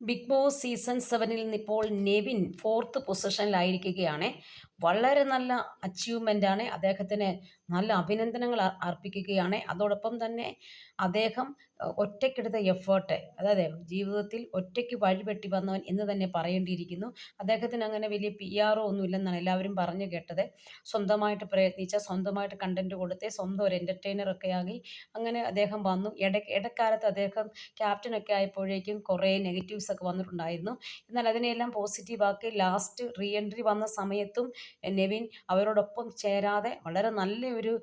Big boss season സെവനിൽ നിന്ന് ഇപ്പോൾ നെവിൻ ഫോർത്ത് പൊസിഷനിലായിരിക്കുകയാണ്. വളരെ നല്ല അച്ചീവ്മെന്റ് ആണ് അദ്ദേഹത്തിന് നല്ല അഭിനന്ദനങ്ങൾ അർപ്പിക്കുകയാണ്. അതോടൊപ്പം തന്നെ അദ്ദേഹം ഒറ്റയ്ക്കെടുത്ത എഫേർട്ട് അതായത് ജീവിതത്തിൽ ഒറ്റയ്ക്ക് വഴിപെട്ടി വന്നവൻ എന്ന് തന്നെ പറയേണ്ടിയിരിക്കുന്നു. അദ്ദേഹത്തിന് അങ്ങനെ വലിയ പി ആറോ ഒന്നും ഇല്ലെന്നാണ് എല്ലാവരും പറഞ്ഞു കേട്ടത്. സ്വന്തമായിട്ട് പ്രയത്നിച്ച സ്വന്തമായിട്ട് കണ്ടന്റ് കൊടുത്ത് സ്വന്തം ഒരു എന്റർടൈനറൊക്കെ ആകി അങ്ങനെ അദ്ദേഹം വന്നു. ഇട ഇടക്കാലത്ത് അദ്ദേഹം ക്യാപ്റ്റനൊക്കെ ആയപ്പോഴേക്കും കുറേ നെഗറ്റീവ്സ് ഒക്കെ വന്നിട്ടുണ്ടായിരുന്നു. എന്നാൽ അതിനെല്ലാം പോസിറ്റീവാക്കി ലാസ്റ്റ് റീ എൻട്രി വന്ന സമയത്തും നെവിൻ അവരോടൊപ്പം ചേരാതെ വളരെ നല്ല ഒരു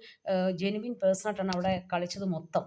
ജെനുവിൻ പേഴ്സണായിട്ടാണ് അവിടെ കളിച്ചത് മൊത്തം.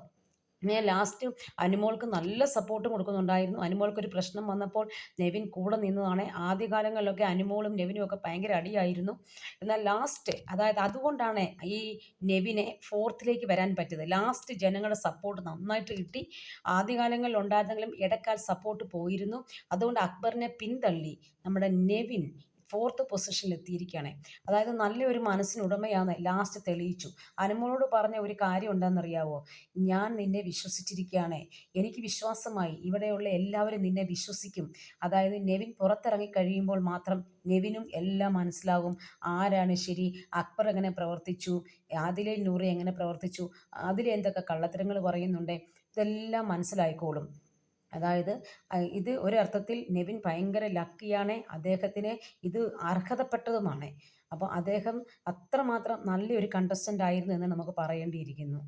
ഞാൻ ലാസ്റ്റ് അനുമോൾക്ക് നല്ല സപ്പോർട്ട് കൊടുക്കുന്നുണ്ടായിരുന്നു. അനുമോൾക്കൊരു പ്രശ്നം വന്നപ്പോൾ നെവിൻ കൂടെ നിന്നതാണ്. ആദ്യകാലങ്ങളിലൊക്കെ അനുമോളും നെവിനും ഒക്കെ ഭയങ്കര അടിയായിരുന്നു. എന്നാൽ ലാസ്റ്റ് അതായത് അതുകൊണ്ടാണ് ഈ നെവിനെ ഫോർത്തിലേക്ക് വരാൻ പറ്റിയത്. ലാസ്റ്റ് ജനങ്ങളുടെ സപ്പോർട്ട് നന്നായിട്ട് കിട്ടി. ആദ്യകാലങ്ങളിൽ ഉണ്ടായിരുന്നെങ്കിലും ഇടക്കാൽ സപ്പോർട്ട് പോയിരുന്നു. അതുകൊണ്ട് അക്ബറിനെ പിന്തള്ളി. നമ്മുടെ നെവിൻ ഫോർത്ത് പൊസിഷനിൽ എത്തിയിരിക്കുകയാണ്. അതായത് നല്ലൊരു മനസ്സിനുടമയാണ് ലാസ്റ്റ് തെളിയിച്ചു. അനുമോളോട് പറഞ്ഞ ഒരു കാര്യം ഉണ്ടെന്നറിയാവോ? ഞാൻ നിന്നെ വിശ്വസിച്ചിരിക്കുകയാണ്. എനിക്ക് വിശ്വാസമായി. ഇവിടെയുള്ള എല്ലാവരും നിന്നെ വിശ്വസിക്കും. അതായത് നെവിൻ പുറത്തിറങ്ങി കഴിയുമ്പോൾ മാത്രം നെവിനും എല്ലാം മനസ്സിലാകും. ആരാണ് ശരി? അക്ബർ എങ്ങനെ പ്രവർത്തിച്ചു? ആദിലെ നൂറി എങ്ങനെ പ്രവർത്തിച്ചു? അതിലെന്തൊക്കെ കള്ളത്തരങ്ങൾ പറയുന്നുണ്ട്? ഇതെല്ലാം മനസ്സിലായിക്കോളും. അതായത് ഇത് ഒരർത്ഥത്തിൽ നെവിൻ ഭയങ്കര ലക്കിയാണ് അദ്ദേഹത്തിന് ഇത് അർഹതപ്പെട്ടതുമാണ്. അപ്പോൾ അദ്ദേഹം അത്രമാത്രം നല്ലൊരു കണ്ടസ്റ്റന്റ് ആയിരുന്നു എന്ന് നമുക്ക് പറയേണ്ടിയിരിക്കുന്നു.